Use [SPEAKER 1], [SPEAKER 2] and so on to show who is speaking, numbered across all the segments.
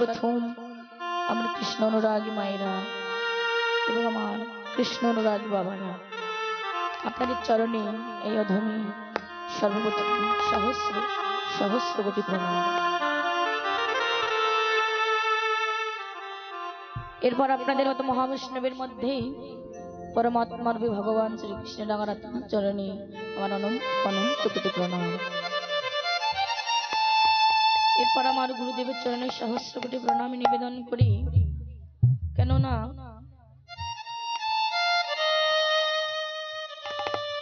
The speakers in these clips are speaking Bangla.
[SPEAKER 1] সর্বপ্রথম আমার কৃষ্ণ অনুরাগী মায়েরা এবং আমার কৃষ্ণ অনুরাগী বাবারা, আপনাদের চরণে এই অধমী সর্বপ্রথম সহস্র সহস্র কোটি প্রণাম। এরপর আপনাদের মতো মহাবৈষ্ণবের মধ্যেই পরমাত্মার ভগবান শ্রীকৃষ্ণ রাঙারাত্মার চরণে আমার অনন্ত অনন্ত কোটি প্রণাম। এরপর আমার গুরুদেবের চরণে সহস্র কোটি প্রণাম নিবেদন করি। কেননা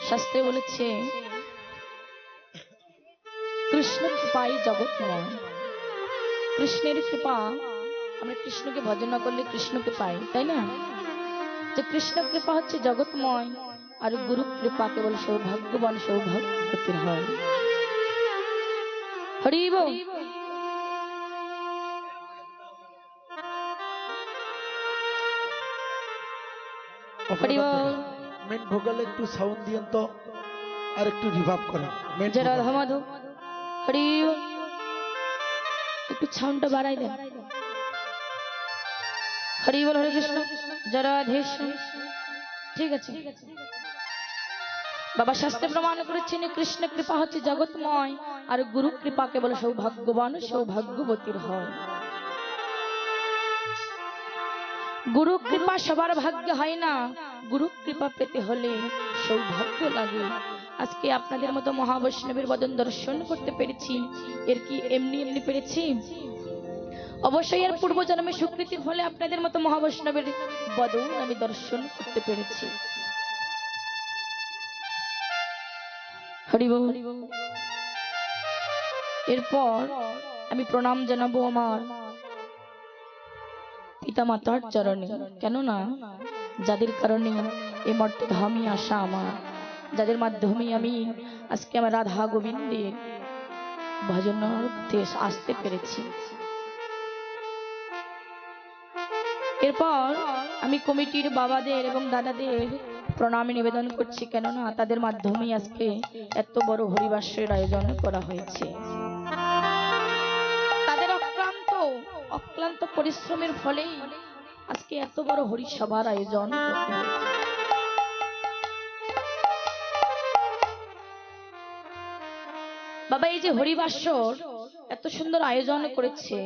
[SPEAKER 1] শাস্ত্রে বলেছে, কৃষ্ণ কৃপাই জগৎময় কৃষ্ণের কৃপা, আমরা কৃষ্ণকে ভজন করলে কৃষ্ণকে পাই তাই না? যে কৃষ্ণ কৃপা হচ্ছে জগৎময় আর গুরু কৃপা কেবল সৌভাগ্যবান সৌভাগ্যবতীর হয়। হরি বল।
[SPEAKER 2] মেন ভোকালে একটু সাউন্ড দিয়েন তো আর একটু করেন। মেন
[SPEAKER 1] রাধা হরি একটু ছাউন্ডটা বাড়াই দেন। হরি বল হরে কৃষ্ণ। ঠিক আছে। বাবা শাস্ত্রে প্রমাণ করেছেন কৃষ্ণ কৃপা হচ্ছে জগৎময় আর গুরু কৃপা কেবল সৌভাগ্যবান সৌভাগ্যবতীর হয়। গুরু কৃপা সবার ভাগ্যে হয় না। গুরু কৃপা পেতে হলে সৌভাগ্য লাগে। আজকে আপনাদের মতো মহাবৈষ্ণবের বদন দর্শন করতে পেরেছি। এর কি এমনি এমনি পেরেছি? অবশ্যই এর পূর্বজন্মে স্বীকৃতির ফলে আপনাদের মতো মহাবৈষ্ণবের বদন আমি দর্শন করতে পেরেছি। এরপর আমি প্রণাম জানাব আমার পিতা মাতার চরণে। কেননা যাদের কারণে এই মর্তধামে আসা আমার, যাদের মাধ্যমে আমি আজকে আমার রাধা গোবিন্দের ভজন আসতে পেরেছি। এরপর আমি কমিটির বাবাদের এবং দাদাদের প্রণাম নিবেদন করছি, কেননা তাদের মাধ্যমেই আজকে এত বড় হরিবাসের আয়োজন করা হয়েছে। তাদের অক্লান্ত অক্লান্ত পরিশ্রমের ফলেই আজকে এত বড় হরিসভার আয়োজন। বাবা, এই যে হরিবাসর এত সুন্দর আয়োজন করেছে।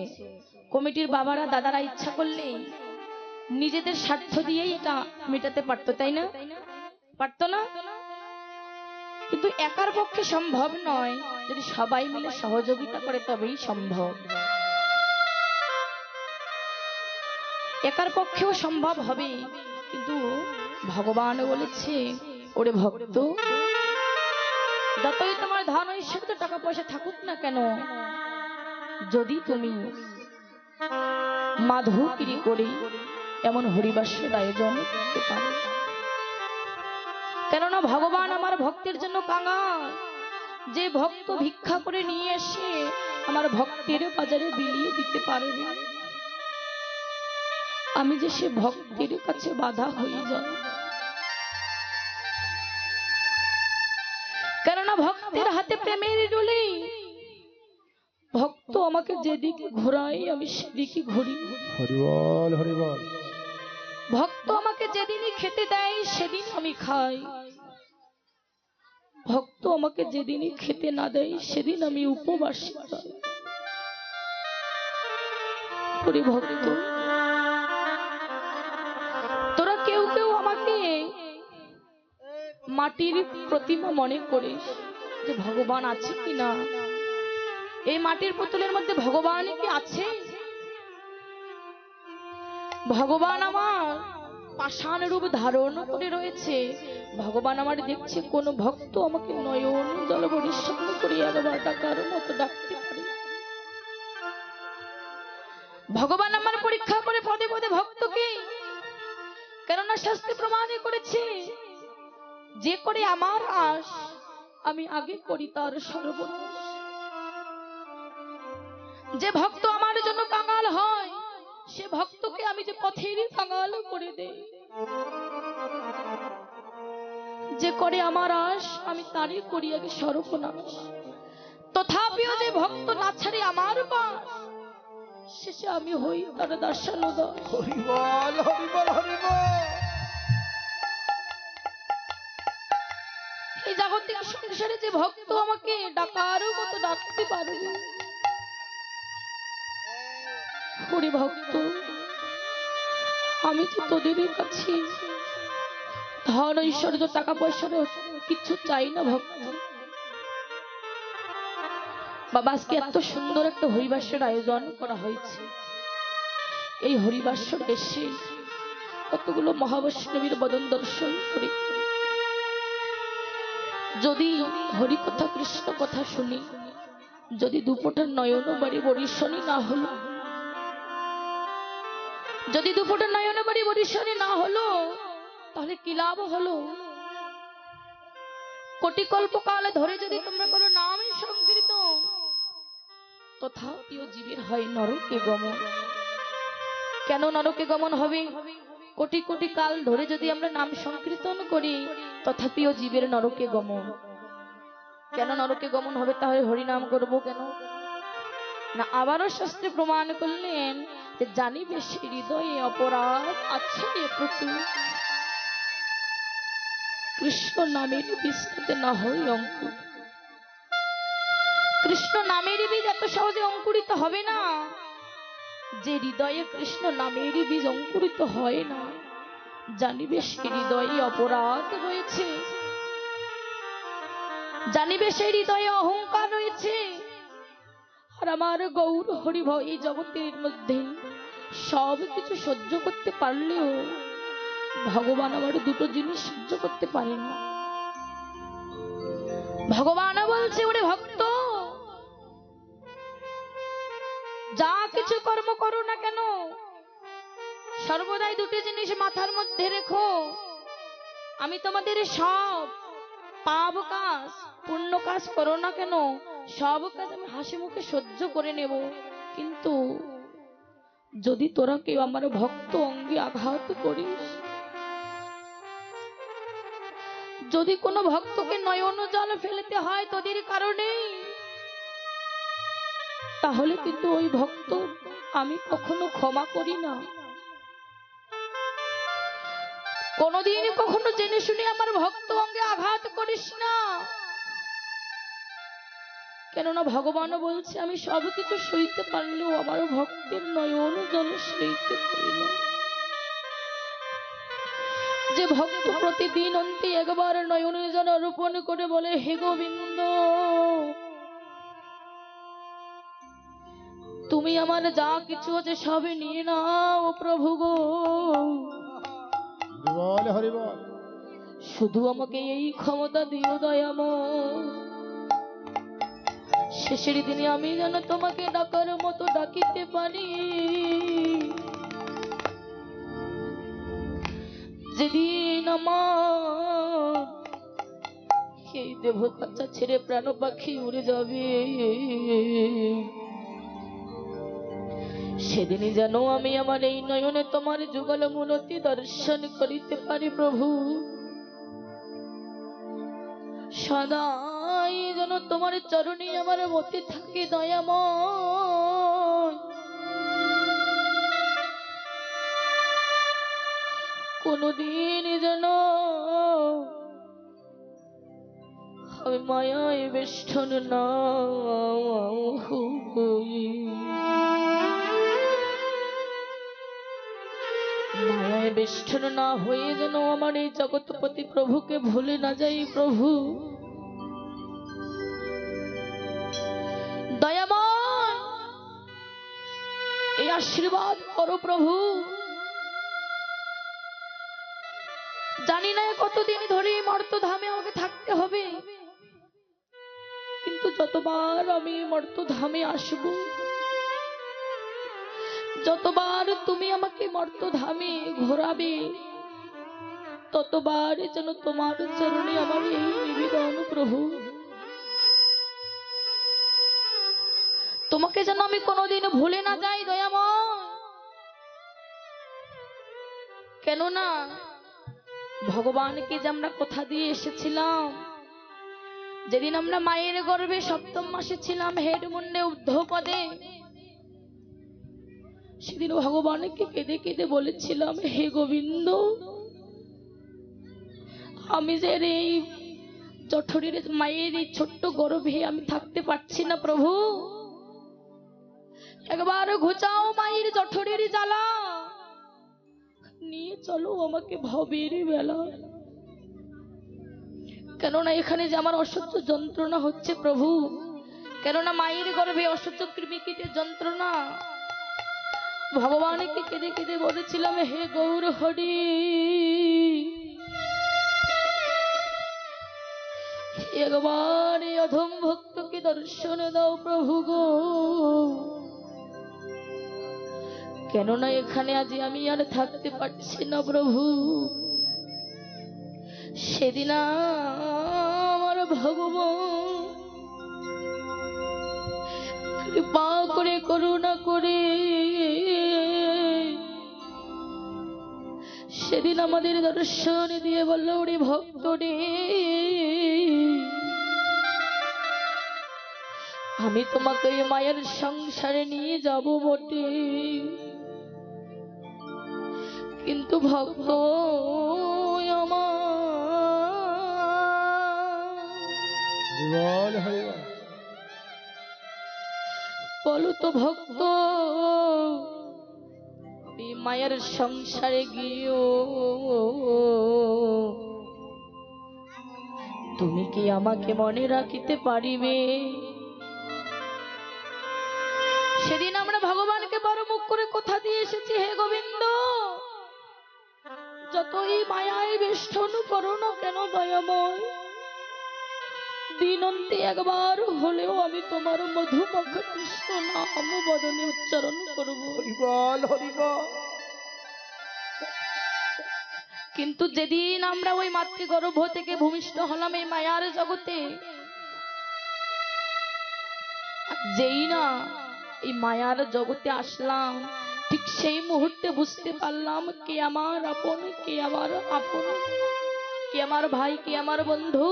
[SPEAKER 1] কমিটির বাবারা, দাদারা ইচ্ছা করলে নিজেদের স্বার্থ দিয়েই এটা মেটাতে পারতো, তাই না? পারতো না? কিন্তু একার পক্ষে সম্ভব নয়। যদি সবাই মিলে সহযোগিতা করে তবেই সম্ভব। একার পক্ষেও সম্ভব হবে। কিন্তু ভগবান বলেছে, ওরে ভক্ত, যতই তোমার ধন ঐশ্বর্য টাকা পয়সা থাকুক না কেন? যদি তুমি মাধুকিরি করে এমন হরিবাসের আয়োজন করতে পারো। কেননা ভগবান আমার ভক্তের জন্য কাঙাল। যে ভক্ত ভিক্ষা করে নিয়ে এসে আমার ভক্তের বাজারে বিলিয়ে দিতে পারবে। আমি যে সে ভক্তের কাছে বাধা হয়ে যাই। কেননা ভক্তের হাতে প্রেমের ডোলে ভক্ত আমাকে যেদিকে ঘোরায় আমি সেদিকে ঘুরি।
[SPEAKER 2] হরিবল হরিবল।
[SPEAKER 1] ভক্ত আমাকে যেদিনই খেতে দেয় সেদিন আমি খাই। ভক্ত আমাকে যেদিনই খেতে না দেয় সেদিন আমি উপবাস করি। ভক্ত মাটির প্রতিমা মনে করিস যে ভগবান আছে কি না এই মাটির পুতুলের মধ্যে ভগবান কি আছে? ভগবান আমার পাষাণ রূপ ধারণ করে রয়েছে। ভগবান আমার দেখছে কোন ভক্ত আমাকে নয়ন, জল পরিশ্রম করে একবার ডাকার মতো ডাকতে পারে। ভগবান আমার পরীক্ষা করে পদে পদে ভক্তকে কেননা শাস্তি প্রমাণে করেছে যে করে আমার আশ, আমি আগে করি তার সর্বনাশ। যে ভক্ত আমার জন্য কাঙাল হয়, সে ভক্তকে আমি যে পথের কাঙাল করে দেই। যে করে আমার আশ, আমি তারই করি আগে সর্বনাশ। তথাপিও যে ভক্ত না ছাড়ে আমার পাশ শেষে আমি হই তার দাসানুদয়
[SPEAKER 2] হরিবল হরিবল হরিবল।
[SPEAKER 1] সংসারে যে ভক্ত আমাকে ডাকারও মতো ডাকতে পারবে হরি ভক্ত, আমি তো তোদের কাছে। ধন ঐশ্বর্য টাকা পয়সার কিছু চাই না ভক্ত। বাবা, আজকে এত সুন্দর একটা হরিবাসের আয়োজন করা হয়েছে। এই হরিবাসর এসে কতগুলো মহাবৈষ্ণবীর বদন দর্শন করি যদি হরি কথা কৃষ্ণ কথা শুনি, যদি দুপোটার নয়ন বাড়ি বরিশনি না হলো, যদি দুপোটার নয়ন বাড়ি বরিশনি না হলো, তাহলে কি লাভ হলো? কোটি কল্প কালে ধরে যদি তোমরা কোনো নাম সংকীর্তন তথাপিও জীবের হয় নরকে গমন। কেন নরকে গমন হবে? কোটি কোটি কাল ধরে যদি আমরা নাম সংকীর্তন করি, তথাপিও জীবের নরকে গমন। কেন নরকে গমন হবে তাহলে হরিনাম করব কেন? না, আবারও শাস্ত্রে প্রমাণ করলেন যে জানিবে সে হৃদয়ে অপরাধ আছে প্রচুর। কৃষ্ণ নামের বীজটাতে না হয় অঙ্কুর। কৃষ্ণ নামের বীজ এত সহজে অঙ্কুরিত হবে না। যে হৃদয়ে কৃষ্ণ নামের বীজ অঙ্কুরিত হয় না, জানিবে সে হৃদয়ে অপরাধ রয়েছে। জানিবে সে হৃদয়ে অহংকার রয়েছে। আর আমার গৌর হরিভ এই জগতের মধ্যে সব কিছু সহ্য করতে পারলেও ভগবান আমার দুটো জিনিস সহ্য করতে পারে না। ভগবান বলছে, ওরে ভক্ত যা কিছু কর্ম করো না কেন, সর্বদাই দুটি জিনিস মাথার মধ্যে রেখো। আমি তোমাদের সব পাপ কাজ, পুণ্য কাজ করো না কেন, সব কাজ আমি হাসি মুখে সহ্য করে নেব। কিন্তু যদি তোরা কেউ আমার ভক্ত অঙ্গে আঘাত করিস, যদি কোনো ভক্তকে নয়ন জল ফেলতে হয় তোদের কারণে তাহলে কিন্তু ওই ভক্ত আমি কখনো ক্ষমা করি না। কোনদিন কখনো জেনে শুনে আমার ভক্ত অঙ্গে আঘাত করিস না। কেননা ভগবানও বলছে, আমি সব কিছু সইতে পারলেও আমার ভক্তের নয়ন জল সইতে পারি না। যে ভক্ত প্রতিদিন অন্তে একবার নয়ন জল রোপণ করে বলে, হে গোবিন্দ তুমি আমার যা কিছু আছে সবে নিয়ে নাও প্রভু গো। শুধু আমাকে এই ক্ষমতা দিও দয়াময় শেষের দিনে আমি যেন তোমাকে ডাকার মতো ডাকিতে পারি। যেদিন আমার এই দেহ কাচ্চা ছেড়ে প্রাণ পাখি উড়ে যাবে। সেদিনই যেন আমি আমার এই নয়নে তোমার যুগল মূলতি দর্শন করিতে পারি প্রভু সদাই যেন তোমার চরণে আমার মতি থাকে দয়াময় কোনদিন যেন আমি মায়ায় বেষ্টন না হই। মায়ায় বেষ্টন না হয়ে যেন আমার এই জগৎপতি প্রভুকে ভুলে না যাই প্রভু। দয়াময়, এই আশীর্বাদ করো প্রভু। জানি না কতদিন ধরে মর্তধামে আমাকে থাকতে হবে, কিন্তু যতবার আমি মর্তধামে আসব যতবার তুমি আমাকে মর্তধামে ঘোরাবে, ততবার যেন তোমার চরণে আমার এই নিবেদন প্রভু। তোমাকে যেন আমি কোনোদিন ভুলে না যাই, দয়াময়। কেননা, ভগবানকে যে আমরা কথা দিয়ে এসেছিলাম, যেদিন আমরা মায়ের গর্ভে সপ্তম মাসে ছিলাম হেড মুন্ডে ঊর্ধ্ব পদে সেদিন ভগবানকে কেঁদে কেঁদে বলেছিলাম, হে গোবিন্দ, আমি যে এই জঠরের মায়ের এই ছোট্ট গর্ভে আমি থাকতে পারছি না প্রভু। একবার ঘুচাও মায়ের জঠরের জ্বালা, নিয়ে চলো আমাকে ভবের বেলা। কেননা এখানে যে আমার অসহ্য যন্ত্রণা হচ্ছে প্রভু, কেননা মায়ের গর্ভে অসহ্য কৃমিকীটের যন্ত্রণা ভগবানকে কেঁদে কেঁদে বলেছিলাম, হে গৌর হরি, একবার অধম ভক্তকে দর্শন দাও প্রভু গো। কেননা এখানে আজ আমি আর থাকতে পারছি না প্রভু। সেদিন আমার ভগবান কৃপা করে, করুণা করে সেদিন আমাদের দর্শন দিয়ে বলল ওরে ভক্ত রে আমি তোমাকে মায়ের সংসারে নিয়ে যাব বটে। কিন্তু ভক্ত আমার
[SPEAKER 2] বল
[SPEAKER 1] তো ভক্ত মায়ের সংসারে গিয়েও তুমি কি আমাকে মনে রাখিতে পারিবে? সেদিন আমরা ভগবানকে বড় মুখ করে কথা দিয়ে এসেছি, হে গোবিন্দ। যতই মায়ায় বেষ্টন করো না কেন দয়াময়, দিনন্তে একবার হলেও আমি তোমার মধুমুখ কৃষ্ণ নাম বদনে উচ্চারণ করব।
[SPEAKER 2] হরি বল
[SPEAKER 1] কিন্তু যেদিন আমরা ওই মাতৃগর্ভ থেকে ভূমিষ্ঠ হলাম এই মায়ার জগতে যেই না এই মায়ার জগতে আসলাম, ঠিক সেই মুহূর্তে বুঝতে পারলাম কে আমার আপন, কে আমার আপন, কে আমার ভাই, কে আমার বন্ধু।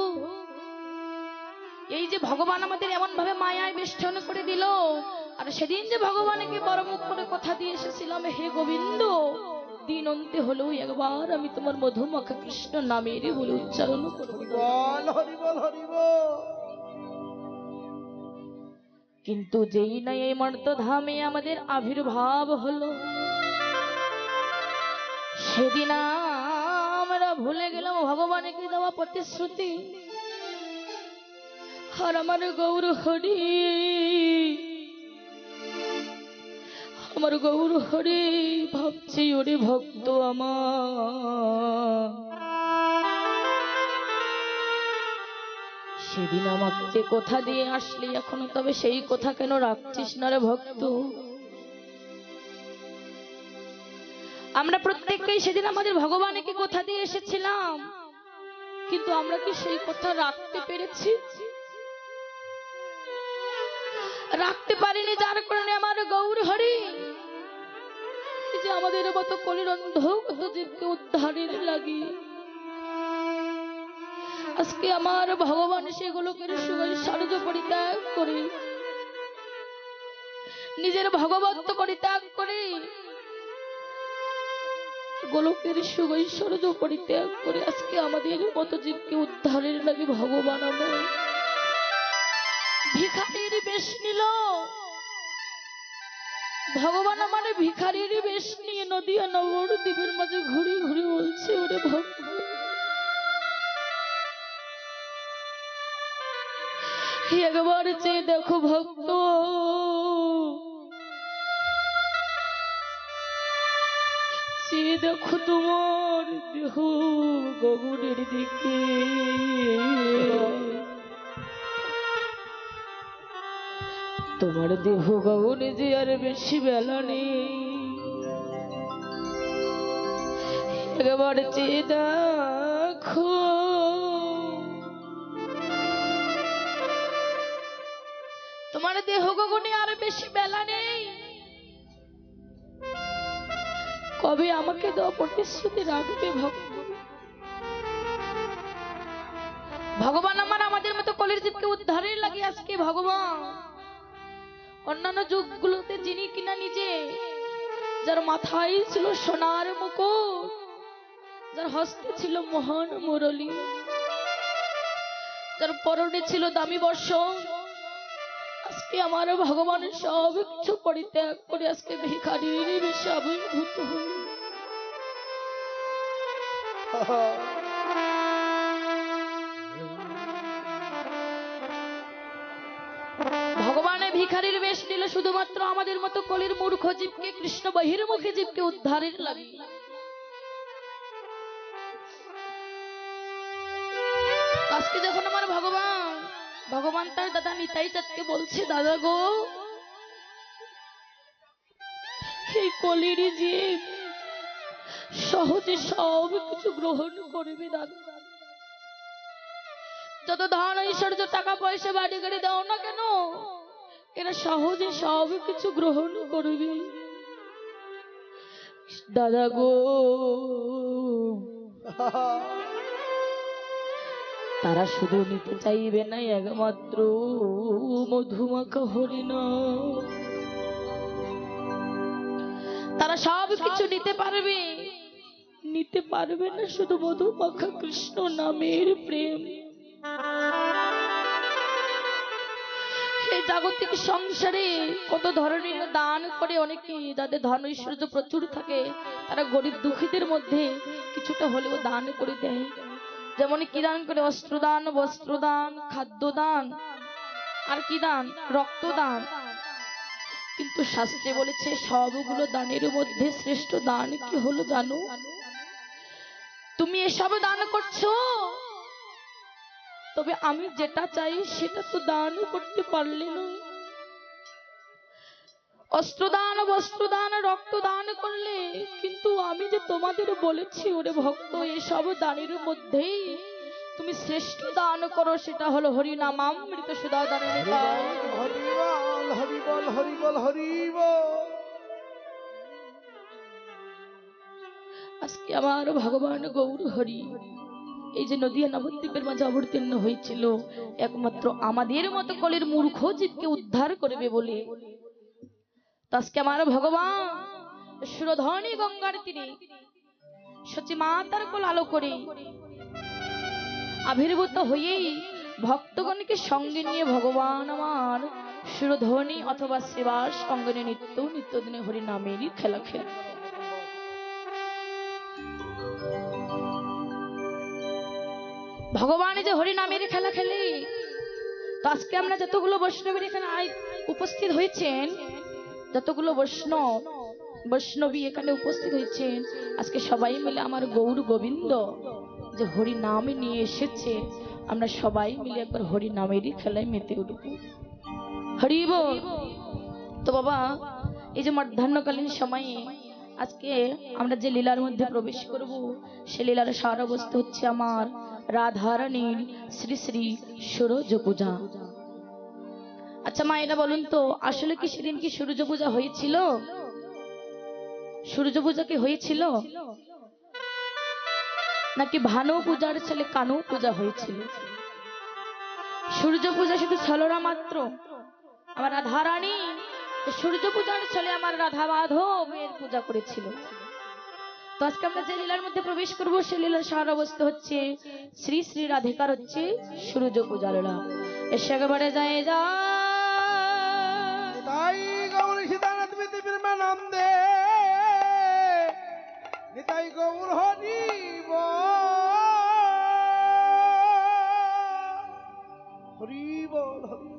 [SPEAKER 1] এই যে ভগবান আমাদের এমন ভাবে মায়ায় বেষ্টন করে দিল, আর সেদিন যে ভগবানকে পরমুখ করে কথা দিয়ে এসেছিলাম হে গোবিন্দ দিন অন্তে হলেও একবার আমি তোমার মধুমাখা কৃষ্ণ নামের বলে উচ্চারণ কিন্তু যেই না এই মর্তধামে আমাদের আবির্ভাব হলো সেদিন আমরা ভুলে গেলাম ভগবানকে দেওয়া প্রতিশ্রুতি। আর আমার গৌর হরি আমার গৌর হরি, ভাবছি ওরে ভক্ত আমার। সেদিন আমাকে যে কথা দিয়ে আসলি, এখনও তবে সেই কথা কেন রাখছিস না রে ভক্ত? আমরা প্রত্যেককেই সেদিন আমাদের ভগবানকে কথা দিয়ে এসেছিলাম, কিন্তু আমরা কি সেই কথা রাখতে পেরেছি? রাখতে পারিনি, যার কারণে আমার গৌর হরি। যে আমাদের মতো কত জীবকে উদ্ধারের লাগি। আজকে আমার ভগবান সেগুলোকে সুগই সারজ পরিত্যাগ করে। নিজের ভগবত পরিত্যাগ করে। গোলকের সুগই সরজ পরিত্যাগ করে আজকে আমাদের মতো জীবকে উদ্ধারের লাগে ভগবান আমার। ভিখারির বেশ নিল। ভগবান আমার ভিখারির বেশ নিয়ে নদীয়া নগর দ্বীপের মাঝে ঘুরে ঘুরে বলছে, ওরে ভক্ত একবার চেয়ে দেখো ভক্ত। চেয়ে দেখো তোমার দেহ গগনের দিকে। তোমার দেহ গগনে যে আর বেশি বেলা নেই। একবার চেয়ে দেখো। তোমার দেহ গগনে আর বেশি বেলা নেই। কবে আমাকে দেওয়া প্রতিশ্রুতি রাখবে ভক্ত ভগবান আমার আমাদের মতো কলির জীবকে উদ্ধারের লাগে আজকে ভগবান। অন্যান্য যুগগুলোতে যিনি কিনা নিজে, যার মাথায় ছিল সোনার মুকুট, যার হস্তে ছিল মহান মুরলী, যার পরনে ছিল দামি বর্ষ আজকে আমার ভগবান সব কিছু পরিত্যাগ করে আজকে ভিখারির বেশে আবির্ভূত হল। ভিখারির বেশ নিল শুধুমাত্র আমাদের মতো কলির মূর্খ জীবকে, কৃষ্ণ বহির্মুখী জীবকে উদ্ধারের লাগে। আজকে যখন আমার ভগবান ভগবান তার দাদা নিতাই চাঁদকে বলছে, দাদা গো এই কলির জীব, সহজে সব কিছু গ্রহণ করবে দাদা যত ধন ঐশ্বর্য, টাকা পয়সা, বাড়ি গাড়ি দাও না কেন? এরা সহজে সব কিছু গ্রহণ করবে। দাদা গো। তারা শুধু নিতে চাইবে না, একমাত্র মধুমাখা হরিণ। তারা সব কিছু নিতে পারবে। নিতে পারবে না শুধু মধুমাখা কৃষ্ণ নামের প্রেম। জাগতিক সংসারে কত ধরনের দান করে অনেকে, যাদের ধন ঐশ্বর্য প্রচুর থাকে, তারা গরিব দুঃখীদের মধ্যে কিছুটা হলেও দান করে দেয়। যেমন কি দান করে অস্ত্রদান, বস্ত্রদান, খাদ্যদান, আর কি দান? রক্তদান। কিন্তু শাস্ত্রে বলেছে, সবগুলো দানের মধ্যে শ্রেষ্ঠ দান কি হলো জানো? তুমি এসব দান করছ? তবে আমি যেটা চাই সেটা তো দান করতে পারলে না। অস্ত্রদান বস্ত্রদান রক্তদান করলে কিন্তু আমি যে তোমাদের বলেছি ওরে ভক্ত এসব দানের মধ্যেই তুমি শ্রেষ্ঠ দান করো সেটা হলো হরিনামামৃত সুদা দানের দান।
[SPEAKER 2] হরিবল হরিবল হরিবল হরিবল।
[SPEAKER 1] আজকে আমার ভগবান গৌর হরি। এই যে নদিয়া নবদ্বীপের মাঝে অবতীর্ণ হয়েছিল, একমাত্র আমাদের মতো কলের মূর্খ জীবকে উদ্ধার করবে বলে। তো আজকে আমার ভগবান সুরধনী গঙ্গার তীরে সচি মাতার কোল আলো করে আবির্ভূত হয়েই ভক্তগণকে সঙ্গে নিয়ে ভগবান আমার সুরধ্বনি অথবা সেবার সঙ্গে নিত্য নিত্যদিনে হরি নামেরই খেলা খেলা ভগবান যে হরি নামের খেলা খেলে তো আজকে আমরা যতগুলো বৈষ্ণবের এখানে উপস্থিত হয়েছেন, যতগুলো বৈষ্ণব বৈষ্ণবী এখানে উপস্থিত হয়েছেন, আজকে সবাই মিলে আমার গৌর গোবিন্দ যে হরি নামে নিয়ে এসেছে, আমরা সবাই মিলে একবার হরি নামেরই খেলায় মেতে উঠব হরি। তো বাবা, এই যে মধ্যাহ্নকালীন সময়ে আজকে আমরা যে লীলার মধ্যে প্রবেশ করব, সে লীলার সারা বস্তু হচ্ছে আমার রাধারানীর শ্রী শ্রী সূরজ পূজা। আচ্ছা মা, এটা বলুন তো, আসলে কি সেদিন কি সূর্য পূজা হয়েছিল? সূর্য পূজা কি হয়েছিল? নাকি ভানু পূজার ছেলে কানু পূজা হয়েছিল? সূর্য পূজা শুধু ছলরা মাত্র। আমার রাধারানী সূর্য পূজার ছেলে আমার রাধা মাধবের পূজা করেছিল। তো আজকে আমরা যে লীলার মধ্যে প্রবেশ করব, সে লীলার সার অবস্থা হচ্ছে শ্রী শ্রী রাধিকার হচ্ছে সূর্য পূজা লীলা এসে একেবারে যায় যা
[SPEAKER 2] হরিব হরিবল